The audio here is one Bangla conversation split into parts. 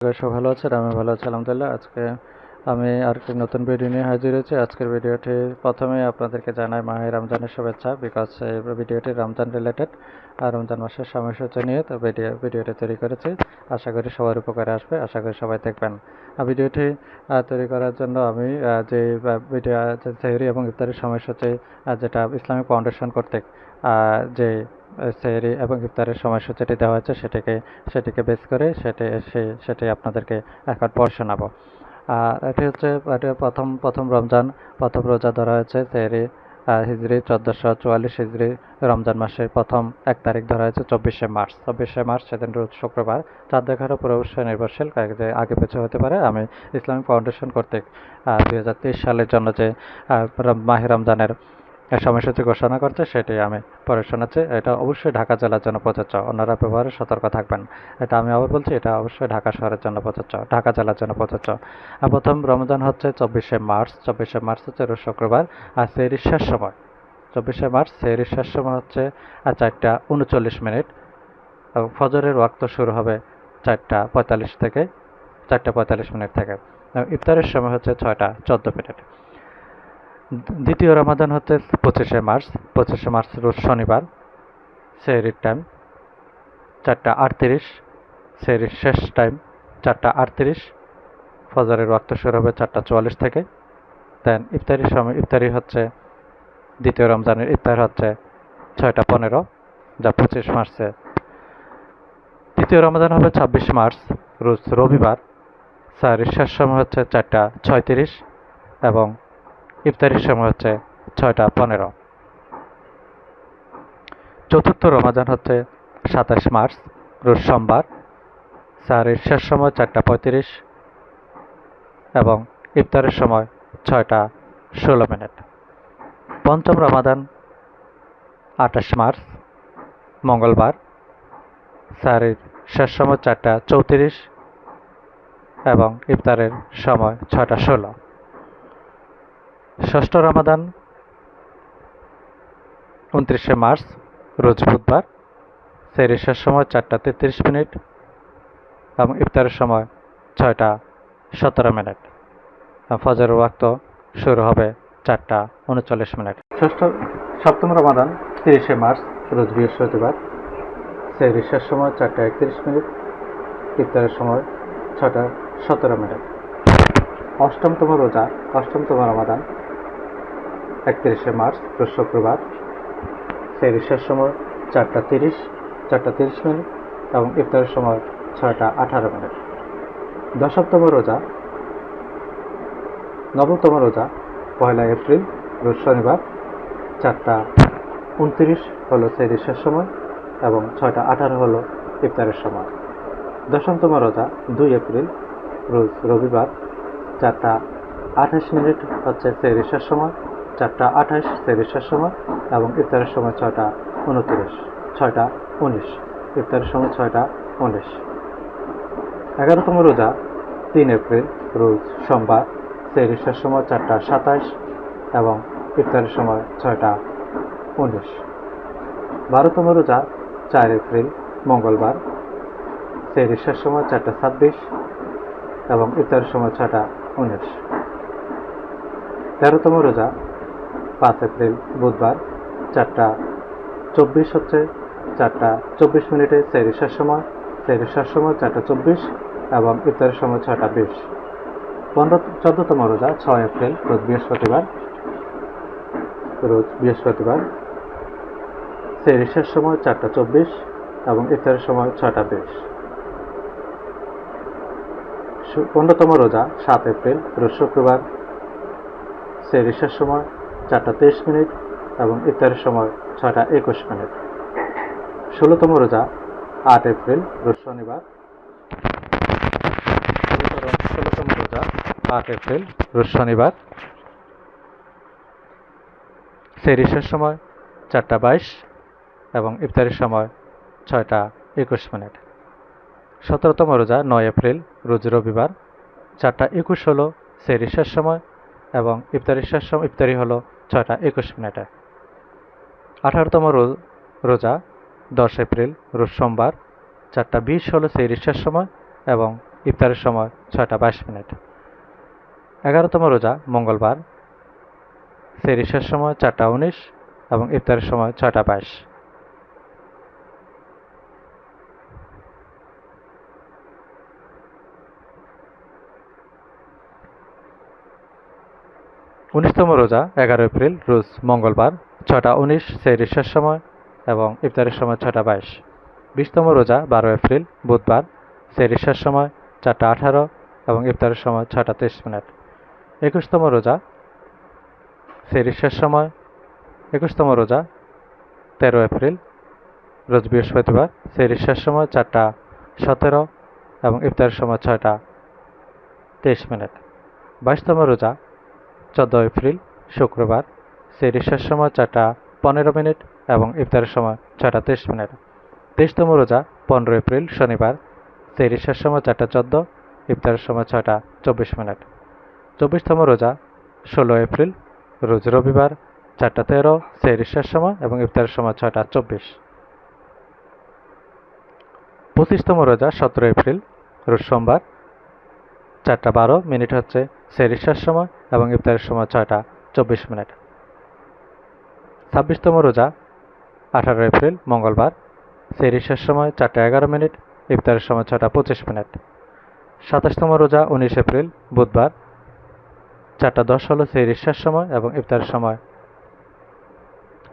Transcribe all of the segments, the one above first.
সব ভালো আছেন? আমি ভালো আছি, আলহামদুলিল্লাহ। আজকে আমি আর একটি নতুন ভিডিও নিয়ে হাজির হয়েছি। আজকের ভিডিওটি প্রথমে আপনাদেরকে জানাই মাহে রমজানের শুভেচ্ছা বিকজ এই ভিডিওটি রমজান রিলেটেড আর রমজান মাসের সময়সূচি নিয়ে তো ভিডিও ভিডিওটি তৈরি করেছি। আশা করি সবার উপকারে আসবে, আশা করি সবাই দেখবেন। আর ভিডিওটি তৈরি করার জন্য আমি যে ভিডিও সেহরি এবং ইফতারের সময়সূচি যেটা ইসলামিক ফাউন্ডেশন কর্তৃক যে সেহরি এবং ইফতারের সময়সূচিটি দেওয়া হয়েছে সেটিকে সেটিকে বেস করে সেটি, সে, সেটি আপনাদেরকে এখন পড়ে শোনাবো আর এটি হচ্ছে প্রথম প্রথম রমজান, প্রথম রোজা ধরা হয়েছে সেহরি হিজরি চোদ্দোশো চুয়াল্লিশ হিজরি রমজান মাসের প্রথম এক তারিখ ধরা হয়েছে চব্বিশে মার্চ। চব্বিশে মার্চ সেদিন রোজ শুক্রবার। চাঁদ দেখার উপর অবশ্যই নির্ভরশীল যে আগে পিছু হতে পারে, আমি ইসলামিক ফাউন্ডেশন কর্তৃক দুই হাজার তেইশ সালের জন্য যে মাহে রমজানের সময়সূচি ঘোষণা করছে সেটি আমি পরে শোনাচ্ছি। এটা অবশ্যই ঢাকা জেলার জন্য প্রযোজ্য। অন্যরা ব্যবহারে সতর্ক থাকবেন। এটা আমি আবার বলছি, এটা অবশ্যই ঢাকা শহরের জন্য প্রযোজ্য। ঢাকা জেলার জন্য প্রযোজ্য। প্রথম রমজান হচ্ছে চব্বিশে মার্চ। চব্বিশে মার্চ হচ্ছে শুক্রবার আর সেরির শেষ সময়। চব্বিশে মার্চ সেরির শেষ সময় হচ্ছে আর চারটা উনচল্লিশ মিনিট। ফজরের ওয়াক্ত শুরু হবে চারটা পঁয়তাল্লিশ থেকে, চারটা পঁয়তাল্লিশ মিনিট থেকে। ইফতারের সময় হচ্ছে ছয়টা চোদ্দ মিনিট। দ্বিতীয় রমাদান হচ্ছে পঁচিশে মার্চ পঁচিশে মার্চ রোজ শনিবার, সেহরির টাইম চারটা আটত্রিশ, সেহরির শেষ টাইম চারটা আটত্রিশ, ফজরের ওয়াক্ত শুরু হবে চারটা চুয়াল্লিশ থেকে। দেন ইফতারির সময়, ইফতারি হচ্ছে, দ্বিতীয় রমজানের ইফতার হচ্ছে ছয়টা পনেরো, যা পঁচিশ মার্চে। তৃতীয় রমাদান হবে ছাব্বিশ মার্চ, রোজ রবিবার, সাহারির শেষ সময় হচ্ছে চারটা ছয়ত্রিশ এবং ইফতারির সময় হচ্ছে ছয়টা পনেরো। চতুর্থ রমাজান হচ্ছে সাতাশ মার্চ, রোজ সোমবার। সাহারির শেষ সময় চারটা পঁয়ত্রিশ এবং ইফতারের সময় ছয়টা ষোলো মিনিট। পঞ্চম রমাদান আঠাশ মার্চ, মঙ্গলবার। সাহারির শেষ সময় চারটা চৌত্রিশ এবং ইফতারের সময় ছয়টা ষোলো। ষষ্ঠ রমাদান, উনত্রিশে মার্চ, রোজ বুধবার শেষ সময় চারটা তেত্রিশ মিনিট এবং ইফতারের সময় ছয়টা সতেরো মিনিট। ফজরের ওয়াক্ত শুরু হবে চারটা উনচল্লিশ মিনিট। ষষ্ঠ সপ্তম রমাদান, তিরিশে মার্চ, রোজ বৃহস্পতিবার শেষ সময় চারটা একত্রিশ মিনিট, ইফতারের সময় ছটা সতেরো মিনিট। অষ্টমতম রোজা, অষ্টমতম রমাদান একত্রিশে মার্চ শুক্রবার। সেই শেষ সময় চারটা তিরিশ চারটা তিরিশ মিনিট এবং ইফতারের সময় ছয়টা আঠারো মিনিট। দশমতম রোজা, নবমতম রোজা, পয়লা এপ্রিল, রোজ শনিবার। চারটা উনত্রিশ হলো সেই শেষ সময় এবং ছয়টা আঠারো হলো ইফতারের সময়। দশমতম রোজা, দুই এপ্রিল, রোজ রবিবার। চারটা আঠাশ মিনিট হচ্ছে শেষ সময় চারটা আঠাশ শেষ সময় এবং ইফতারের সময় ছয়টা উনত্রিশ, ছয়টা উনিশ, ইফতারের সময় ছয়টা উনিশ। এগারোতম রোজা, তিন এপ্রিল, রোজ সোমবার শেষ সময় চারটা সাতাশ এবং ইফতারের সময় ছয়টা উনিশ। বারোতম রোজা, চার এপ্রিল, মঙ্গলবার শেষ সময় চারটা ছাব্বিশ এবং ইফতারের সময় ছয়টা উনিশ। তেরোতম রোজা পাঁচ এপ্রিল বুধবার চারটা চব্বিশ হচ্ছে চারটা চব্বিশ মিনিটে শেষ সময় শেষ সময় চারটা চব্বিশ এবং ইফতারের সময় ছটা বিশ। পনেরো, চোদ্দতম রোজা, ছয় এপ্রিল, রোজ বৃহস্পতিবার রোজ বৃহস্পতিবার। শেষ সময় চারটা চব্বিশ এবং ইফতারের সময় ছটা বিশ। পনেরোতম রোজা, সাত এপ্রিল, রোজ শুক্রবার। শেষ সময় চারটা তেইশ মিনিট এবং ইফতারের সময় ছয়টা একুশ মিনিট। ষোলোতম রোজা, আট এপ্রিল শনিবার। ষোলোতম- রোজা, আট এপ্রিল শনিবার। শেষ সময় চারটা বাইশ এবং ইফতারের সময় ছয়টা একুশ মিনিট। সতেরোতম রোজা, নয় এপ্রিল, রোজ রবিবার। চারটা একুশ হলো শেষ সময় এবং ইফতারির শেষ সময়, ইফতারি হলো ছয়টা একুশ মিনিটে। আঠারোতম রোজা, দশ এপ্রিল, রোজ সোমবার, চারটা বিশ হলো সেই শেষ সময় এবং ইফতারের সময় ছয়টা বাইশ মিনিট। এগারোতম রোজা, মঙ্গলবার সেরি শেষ সময় চারটা উনিশ এবং ইফতারের সময় ছয়টা বাইশ। উনিশতম রোজা, এগারো এপ্রিল, রোজ মঙ্গলবার, ছটা উনিশ সেরি শেষ সময় এবং ইফতারের সময় ছটা বাইশ। বিশতম রোজা, বারো এপ্রিল, বুধবার সেরি শেষ সময় চারটা আঠারো এবং ইফতারের সময় ছটা তেইশ মিনিট। একুশতম রোজা সেরি শেষ সময়। একুশতম রোজা, তেরো এপ্রিল, রোজ বৃহস্পতিবার সেরি শেষ সময় চারটা সতেরো এবং ইফতারের সময় ছয়টা তেইশ মিনিট। বাইশতম রোজা চোদ্দ এপ্রিল, শুক্রবার সেরি শেষ সময় চারটা পনেরো মিনিট এবং ইফতারের সময় ছয়টা তেইশ মিনিট। তেইশতম রোজা, পনেরো এপ্রিল, শনিবার সেরি শেষ সময় চারটা চোদ্দ, ইফতারের সময় ছয়টা চব্বিশ মিনিট। চব্বিশতম রোজা, ষোলো এপ্রিল, রোজ রবিবার, চারটা তেরো সেরি শেষ সময় এবং ইফতারের সময় ছয়টা চব্বিশ। পঁচিশতম রোজা, সতেরো এপ্রিল, রোজ সোমবার চারটা বারো মিনিট হচ্ছে সেরি শেষ সময় এবং ইফতারের সময় ছয়টা চব্বিশ মিনিট। ছাব্বিশতম রোজা আঠারো এপ্রিল, মঙ্গলবার। সেরি শেষ সময় চারটা এগারো মিনিট, ইফতারের সময় ছটা পঁচিশ মিনিট। সাতাশতম রোজা, উনিশ এপ্রিল, বুধবার। চারটা দশ হলো শেষ সময় এবং ইফতারের সময়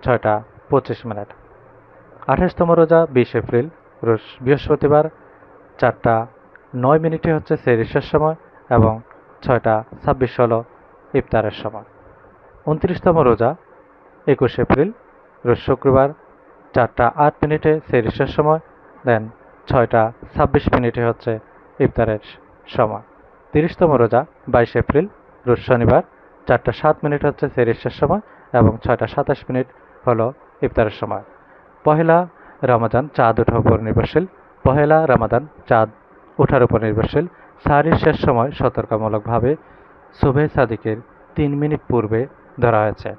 ছয়টা পঁচিশ মিনিট। আঠাশতম রোজা, বিশ এপ্রিল বৃহস্পতিবার, চারটা নয় মিনিটে হচ্ছে শেষ সময় এবং ছয়টা ছাব্বিশ হলো ইফতারের সময়। উনত্রিশতম রোজা, একুশ এপ্রিল, রোজ শুক্রবার চারটা আট মিনিটে শেষ সময়, দেন ছয়টা ছাব্বিশ মিনিটে হচ্ছে ইফতারের সময়। তিরিশতম রোজা, বাইশ এপ্রিল, রোজ শনিবার চারটা সাত মিনিট হচ্ছে শেষ সময় এবং ছয়টা সাতাশ মিনিট হলো ইফতারের সময়। পহেলা রমাদান চাঁদ ওঠার উপর নির্ভরশীল পহেলা রমাদান চাঁদ ওঠার উপর নির্ভরশীল। সাহারির শেষ সময় সতর্কমূলকভাবে শুভে সাদিকের তিন মিনিট পূর্বে ধরা হয়েছে।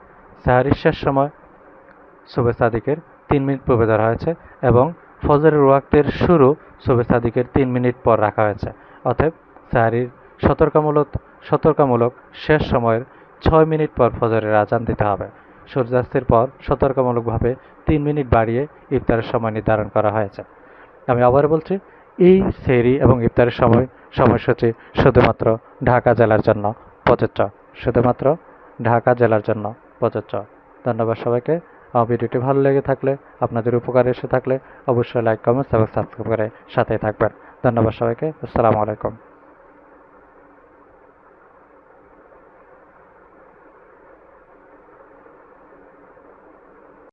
সাহারির শেষ সময় শুভে সাদিকের তিন মিনিট পূর্বে ধরা হয়েছে এবং ফজরের ওয়াক্তের শুরু শুভে সাদিকের তিন মিনিট পর রাখা হয়েছে। অতএব সাহারির সতর্কমূলক সতর্কমূলক শেষ সময়ের ছয় মিনিট পর ফজরের আজান দিতে হবে। সূর্যাস্তের পর সতর্কমূলকভাবে তিন মিনিট বাড়িয়ে ইফতারের সময় নির্ধারণ করা হয়েছে। আমি আবার বলছি এই সেরি এবং ইফতারের সময় সময়সূচি শুধুমাত্র ঢাকা জেলার জন্য প্রযোজ্য। শুধুমাত্র ঢাকা জেলার জন্য প্রযোজ্য। ধন্যবাদ সবাইকে। আমার ভিডিওটি ভালো লেগে থাকলে, আপনাদের উপকারে এসে থাকলে অবশ্যই লাইক কমেন্টস এবং সাবস্ক্রাইব করে সাথেই থাকবেন। ধন্যবাদ সবাইকে। আসসালামু আলাইকুম।